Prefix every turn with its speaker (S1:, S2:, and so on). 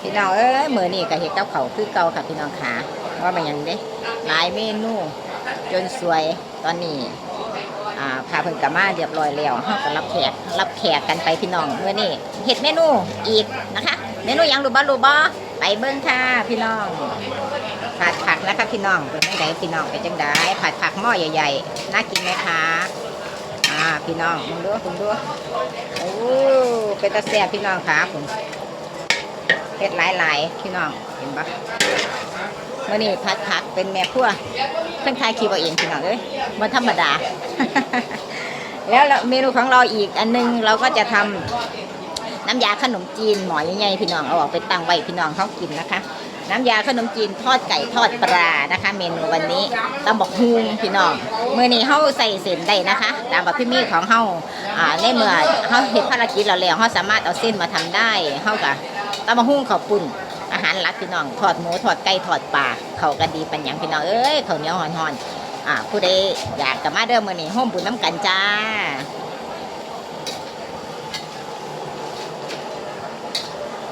S1: พี่น้องเอ้ยมือนี้ก็เฮ็ดกับเขาคือเก่าค่ะพี่น้องขาว่ามันยังเด้หลายเมนูจนสวยตอนนี้พาเพิ่นกลับมาเรียบร้อยแล้วเฮาก็รับแขกรับแขกกันไปพี่น้องเมื้อนี้เฮ็ดเมนูอีกนะคะ เมนูยังรู้บ่รู้บ่ไปเบิ่งค่ะพี่น้องผัดผักนะคะพี่น้องเป็นจังไดพี่น้องเป็นจังไดผัดผักหม้อใหญ่ๆน่ากินไหมคะอ่าพี่น้องมึงดูมึงดูโอ้เป็นตาแซ่บพี่น้องค่ะผม เฮ็ดหลายๆพี่น้องเห็นปะมื่อนี้ผัดผักเป็นแม่ครัวเพิ่นทายคิดว่าเองพี่น้องเอ้ยมันธรรมดา แล้วเมนูของเราอีกอันหนึงเราก็จะทำน้ำยาขนมจีนหมอใหญ่ๆพี่น้องเอาออกไปตั้งไว้พี่น้องเขากินนะคะ น้ำยาขนมจีนทอดไก่ทอดปลานะคะ เมนูวันนี้ตำบอกฮุงพี่น้องเมื่อนี้เขาใส่เส้นได้นะคะ ตามแบบพี่มี่ของเขาอ่าในเมื่อเขาเห็นภารกิจเราแล้วเขาสามารถเอาเส้นมาทำได้เขากับ เอามาหุ้งข้าวปุ่นอาหารหลักพี่น้องทอดหมูทอดไก่ทอดปลาเขากันดีปัญญังพี่น้องเอ้ยเขาเหนียวหอนๆอ่าผู้ใดอยากกับมาเด้อมื่อนี้ห้มบุญน้ำกันจ้า